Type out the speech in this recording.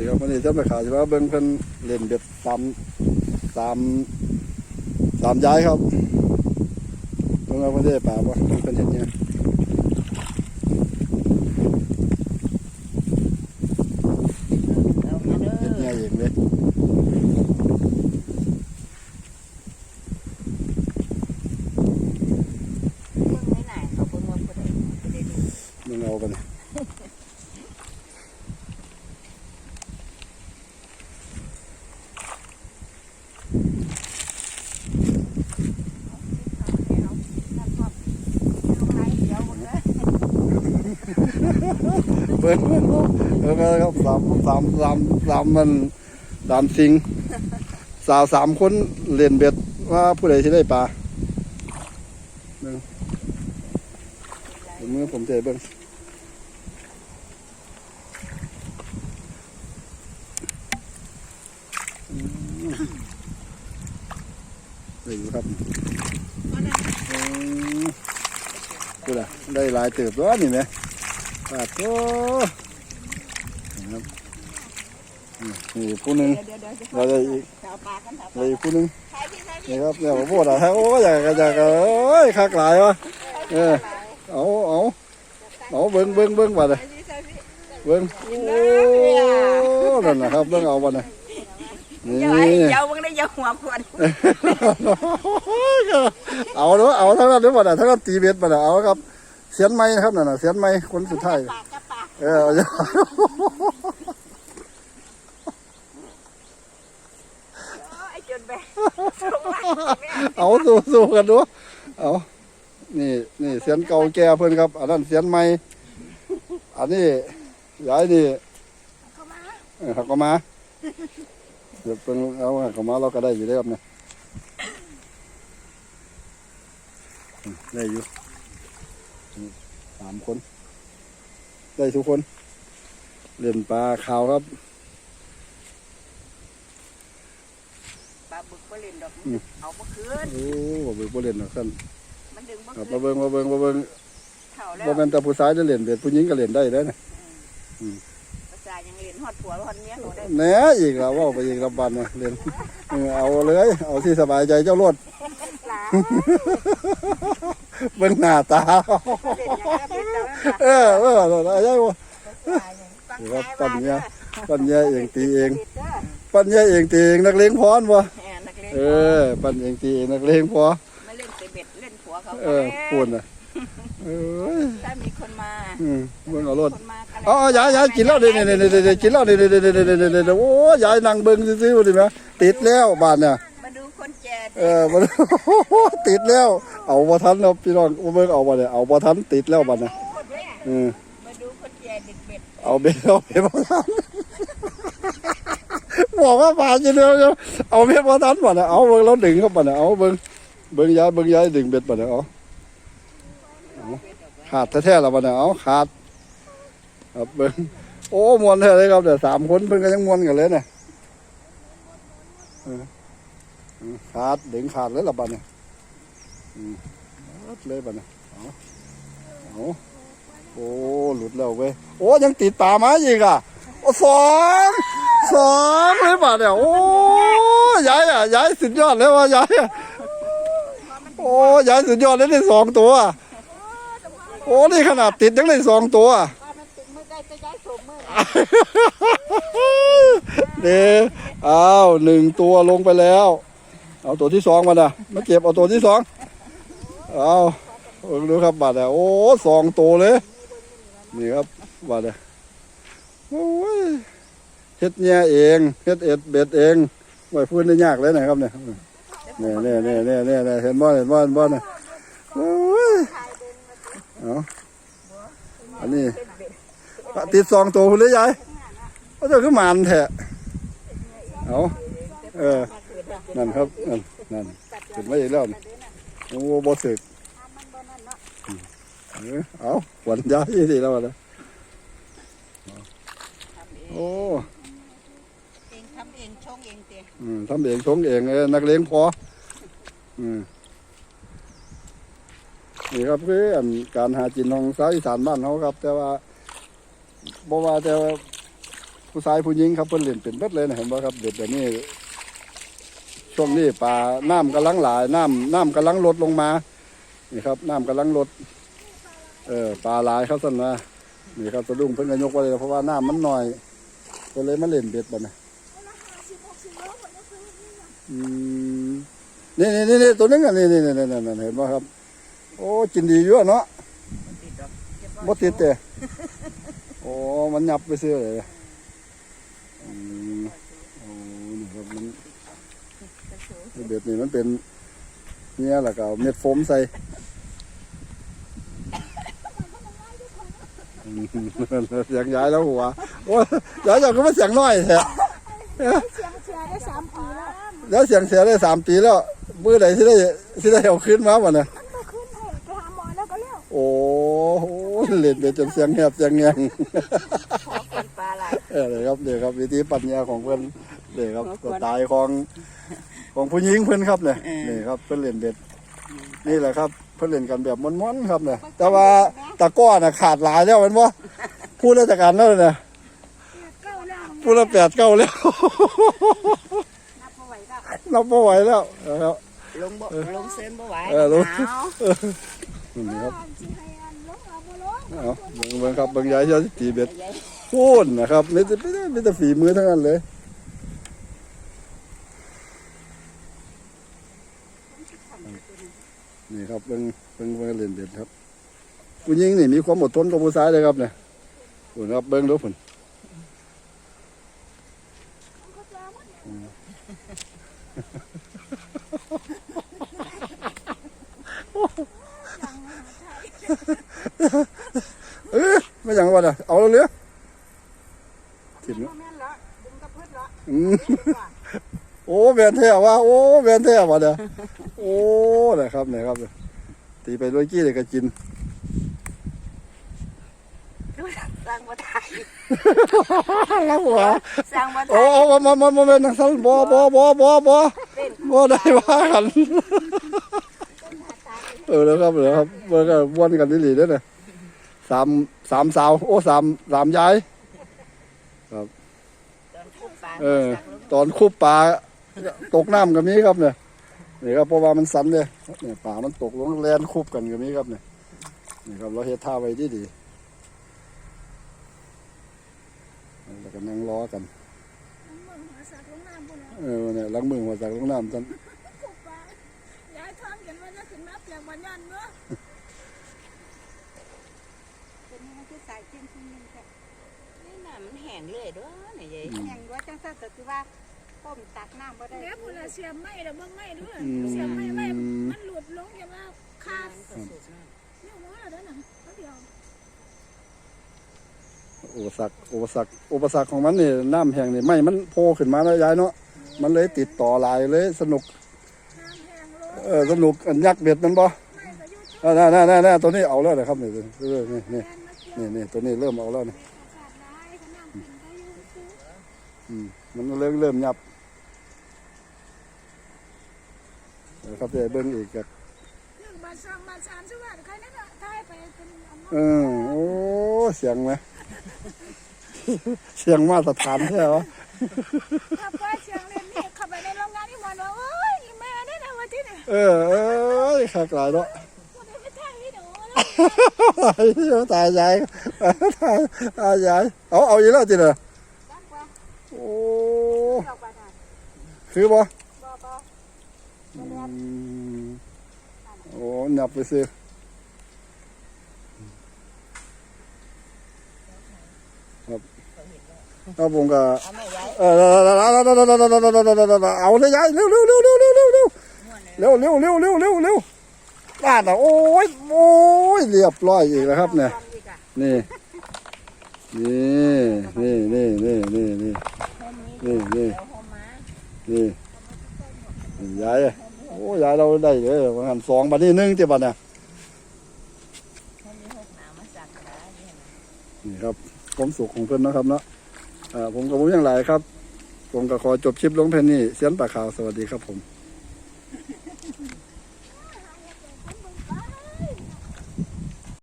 ดีครับวันนี้จะไปขาวที่ว่าเบิ้งเพิ่นเล่นแบบตามตามตามย้ายครับตรงนั้นเพิ่นได้ป่าบ่เพิ่นเห็นเนี่ย เอามาเด้อ เห็นเนี่ยเองเลย เบิ่งไม่ไหนเขาเบิ่งว่าผู้ใดผู้ใดดี มึงเอากันย เบิ้งเออครับสามสามสามสามมันสามสิงสาวสามคนเล่นเบ็ดว่าผู้ใดที่ได้ปลาเบิ้งเมือผมเตะเบิ้งอืมได้อยู่ครับอืมกูล่ะได้หลายเติบแล้วนี่ไหม ปาดโตนะครับนี่นี่ผู้หนึ่งเดี๋ยวเดี๋ยวเราได้อีกเอาปลากันเอาปได้ลาอีกผู้หนึ่งใครที่ใครที่นี่ครับเนี่ยผมพูดอะโอ้ยอยากอยากเอ้ยคักหลายวะเออเอาเอาเอาเบิ้งเบิ้งเบิ้งบัดเลยใครที่ใครที่เบิ้งโอ้นั่นนะครับเบิ้งเอาบัดเลยนี่เดี๋ยวไอ้เดี๋ยวมึงได้เดี๋ยวหัวขวดเอาเนาะเอาทั้งนั้นเดี๋ยวบัดอะทั้งนั้นตีเบ็ดบัดอะเอาครับ เสียนไม้นะครับนั่นน่ะเสียนไม้คนสุดท้ายปากกับปากเออเอาจ้ะไอ้จนไปส่งมาแม่เอาสู้สู้กันดูเอานี่นี่เสียนเก่าแก่เพื่อนครับ อันนั้นเสียนใหม่อันนี้ย้ายนี่เข้ามาเออหักก็มาเดี๋ยวเป็นเอาหักก็มาเราก็ได้อยู่ได้ครับเนี่ยอืมได้อยู่อืม สามคน ได้ทุกคน เล่นปลาขาวครับปลาบึกบ่เล่นดอกเอาบ่คืนโอ้บ่เบิ่งบ่เล่นหรอกท่านมันดึงบ่ครับคืมานเบิ่งมาเบิ่งมาเบิ่งเท่าแล้วบ่แม่นแต่ผู้ชายจะเล่นเบ็ดผู้หญิงก็เล่นได้เด้อนะภาษายังเล่นฮอดผัวฮอดเมียเขาได้แหน่อีกแล้วเว่าไปอีกแล้วบันเนี่ยเล่นเออเอาเลย เอาที่สบายใจเจ้ารถหลา เบิ่งหน้าตาเล่นอย่างนั้นเล่นแล้วนะเออเอออะไรได้บ่ฟังคใจรับปั่ว่านเนี่เด้ยอปั้นแย่เองตีเองติดเด้อปั้นแย่เองตีเองนักเลงพรบ่แหมนักเลงเออ ปั้นเองตีเองนักเลงพอมาเล่นเตะเบ็ดเล่นผัวเขาเออพูดน่ะเอ้ยถ้ามีคนมาอืมเบิ่งเอารถคนมากันอ๋อยายยายกินแล้วเด้ๆๆๆๆกินแล้วเด้ๆๆๆๆโอ้ยายนั่งเบิ่งซื่อๆบ่ดิแม่ติดแล้วบ้านเนี่ยมาดูคนแก่เออมันติดแล้ว เอาบ่ทันแล้วพี่น้องเบิ่งเอาบ่เนี่ยเอาบ่ทันติดแล้วบัดเนี่ยเออมาดูคนแก่เด็กเบ็ดเอาเบ็ดเอาเบ็ดบ่ทันบอกว่าผ่านจะเดียวเดียวเอาเบ็ดบ่ทันบัดเนี่ยเอาเบิ่งแล้วดึงเข้าบัดเนี่ยเอาเบิ่งเบิ่งยายเบิ่งยายดึงเบ็ดบัดเนี่ยเอาเอาขาดแท้ๆแล้วบัดเนี่ยเอาขาดครับเบิ่งโอ้มวนแท้เลยครับเดี๋ยวสามคนเพิ่นก็ยังมวนกันเลยเนี่ยเอออืมขาดดึงขาดเลยละบัดเนี่ยหลุด เลยป่ะเนี่ยเอาเอาโอ้หลุดแล้วเว้ยโอ้ยังติดตามาอีกอะโอ้สองสองเลยป่ะเนี่ยโอ้ยายอะยายสุดยอดเลยว่ะยายอะโอ้ยายสุดยอดเลยได้สองตัว โอ้นี่ขนาดติดยังได้สองตัวว่ามันติดมือใกล้จะย้ายสมมือเด้อ้าวหนึ่งตัวลงไปแล้ว เอาตัวที่สองมาน่ะมาเก็บเอาตัวที่สอง เอาเบิ่งดูครับบาดเนี่ยโอ้สองตัวเลย นี่ครับบาดเนี่ยโอ้ยเฮ็ดเนี่ยเองเฮ็ดเอ็ดเบ็ดเองไว้พูดได้ยากเลยนะครับเนี่ยเนี่ยเนี่ยเนี่ยเนี่ยเนี่ยเนี่ยเห็นบ่เห็นบ่เห็นบ่เนี่ยโอ้ยเอาอันนี้ติดสองตัวคุณเลยยายก็จะขึ้นมานแท้เอาเออนั่นครับนั่นนั่นขึ้นมาอีกแล้ว โอ้บ่ถึกเออเอาขวัญย้ายสิแล้วนะโอ้เองทำเองชงเองเตี้ยอืมทำเองชงเองเออนักเลงพออืมนี่ครับคืออันการหากินของสาวอีสานบ้านเขาครับ แต่ว่าบ่ว่าแต่ว่าผู้ชายผู้หญิงครับเพิ่นเล่นเป็นเบิดเลยนะเห็นบ่ครับเด็ดแบบนี้ ช่วงนี้ปลาน้ำกำลังหลายน้ำน้ำกำลังลดลงมา นี่ครับน้ำกำลังลด เออปลาหลายครับสั่นนะนี่ครับสะดุ้งเพิ่นก็ยกไว้เลยเพราะว่าน้ำมันน้อย ก็เลยมาเล่นเบ็ดบัดนะอืมนี่นี่นี่นี่ตัวนึงอะนี่นี่นี่นี่นี่เห็นบ่ครับ โอ้กินดีอยู่อะเนาะมันติดดอกเก็บไว้บ่ติดเตะโอ้มันยับไปซื้อเลยอืมโอ้นี่ครับมัน เบ็ดนี่มันเป็นเนี่ยแหละก็เอาเม็ดโฟมใส่อืมเสียงย้ายแล้วหัวโอ้ยย้ายจากก็มาเสียงน้อยแท้เสียงเสียได้สามปีแล้วแล้วเสียงเสียได้สามปีแล้วมือไหนที่ได้ที่ได้เอาขึ้นมาวะเนี่ยมันมาขึ้นให้ไปหาหมอแล้วก็แล้วโอ้โหเล่นไปจนเสียงแหบเสียงแงงพอคนปลาไหลเออเลยครับเดี๋ยวครับวิธีปัญญาของเพื่อนเดี๋ยวครับสไตล์ของ ของผู้หญิงเพื่อนครับเนี่ยนี่ครับเพื่อนเล่นเบ็ดนี่แหละครับ เพื่อนเล่นกันแบบม้วนๆครับเนี่ยแต่ว่าตะกร้อน่ะขาดหลายแล้วเป็นว่าพูดราชการแล้วเนี่ยเก้าแล้วพูดละแปดเก้าแล้วนับเอาไว้ก็นับไม่ไหวแล้วนะครับ ลงบ่ลงเส้นบ่ไหวเออลง หนาวนี่ครับสิให้อันลงเอาบ่ลงเอาเบิ่งเบิ่งครับเบิ่งยายเจ้าตีเบ็ดพูนนะครับไม่แต่ไม่ได้ไม่แต่ฝีมือทั้งนั้นเลย ครับเบิ่งเบิ่งเบิ่งเล่นเบ็ดครับผู้หญิงนี่มีความอดทนกับผู้ชายเลยครับเนี่ยพุ่นครับเบิ่งดูพุ่นเอ้ยไม่อย่างว่าน่ะเอาแล้วเหลือถิ่นบ่แม่นละโอ้แบนแท้ว่ะโอ้แบนแท้ว่ะเนี่ยโอ้นะครับเนี่ยครับ ตีไปด้วยกี้เลยก็กินสร้างบ่ได้แล้วหัวสร้างบ่ได้โอ้มามามามาเป็นนักสันบ่บ่บ่บ่บ่บ่ได้ว่ากันเออแล้วครับเดี๋ยวครับเมื่อก็วนกันนี่หลีเด้อเนี่ยสามสามสาว โอ้สามสามยายตอนคุบปลาเออ ตอนคุบปลาตกน้ำกับนี้ครับเนี่ย นี่ครับเพราะว่ามันสันเลยเนี่ยปลามันตกลงแลนคุบกันกับนี้ครับเนี่ยนี่ครับเราเฮ็ดท่าไว้ดีดีแล้วก็นั่งล้อกันมึงหัวสักลงน้ำพุ่นแล้วเออเนี่ยล้างมือหัวจากลงน้ำจันคุบไปยายท้องกันว่าจะขึ้นมาเปียกบันยันเนาะเป็นยังไงคือสายจิ้มชิ้นนึงแค่นี่น้ำมันแห้งเลยเด้อนี่ยายแห้งด้วยจังซั่นก็คือว่า ต้มตักน้ำบ่ได้เดี๋ยวพุ่นละเสียบไม้แล้วเบิ่งไม้ด้วยอืมเสียบไม้ไม้มันหลุดลงอย่าว่าขาดมันก็สุดเนาะนิ้วมือแล้วเด้อน่ะเขาเดียวอุปสรรคอุปสรรคอุปสรรคของมันนี่น้ำแห้งนี่ไม่มันโผล่ขึ้นมาแล้วยายเนาะมันเลยติดต่อหลายเลยสนุกน้ำแห้งลงเออสนุกอันยักษ์เบ็ดมันบ่ไม่ก็อยู่อ่าน่าน่าน่าน่าตัวนี้เอาแล้วนะครับนี่นี่นี่นี่แม่นมาเกี่ยวนี่นี่ตัวนี้เริ่มเอาแล้วนี่ขาดหลายก็น้ำกินได้อยู่ซื้ออืมมันเริ่มเริ่มยับ เออครับจะเบิ้งอีกกับหนึ่งบาทสองบาทสามสิบบาทใครนั่นน่ะทายไปเป็นอันนั้นเออโอ้เสียงไหมเสียงมาตรฐานใช่ไหมถ้าไปเชียงเรียนนี่เข้าไปในโรงงานที่หมอนว่าโอ้ยอีแม่นี่นะวันที่นี่เออเอ้ยขากหลายเนาะกูได้ไปถ่ายวิดีโอแล้วไอ้เหี้ยตายยายตายตายยายเอาเอาอีกแล้วจิเด้อจักว่าโอ้ดอกบาทาคือบ่ โอ้หนับไปซื้อครับครับผมก็เออเอาเลยยายเร็วเร็วเร็วเร็วเร็วเร็วเร็วเร็วเร็วเร็วเร็วเร็วเร็วบ้านอะโอ้ยโอ้ยเรียบร้อยอีกแล้วครับเนี่ยนี่นี่นี่นี่นี่นี่นี่นี่นี่ ยวโฮมมานี่นี่ยายโอ้ยายเราได้เลยวันหันสองบัดนี้หนึ่งเจ็บบัดเนี่ยโฮมนี้โฮมหนาวมาสักกระดาษนี่เห็นไหมนี่ครับความสุขของเพื่อนนะครับเนาะอ่าผมกับผมอย่างไรครับ ผมก็ขอจบคลิปลงเพนนี่เสียนปากขาวสวัสดีครับผม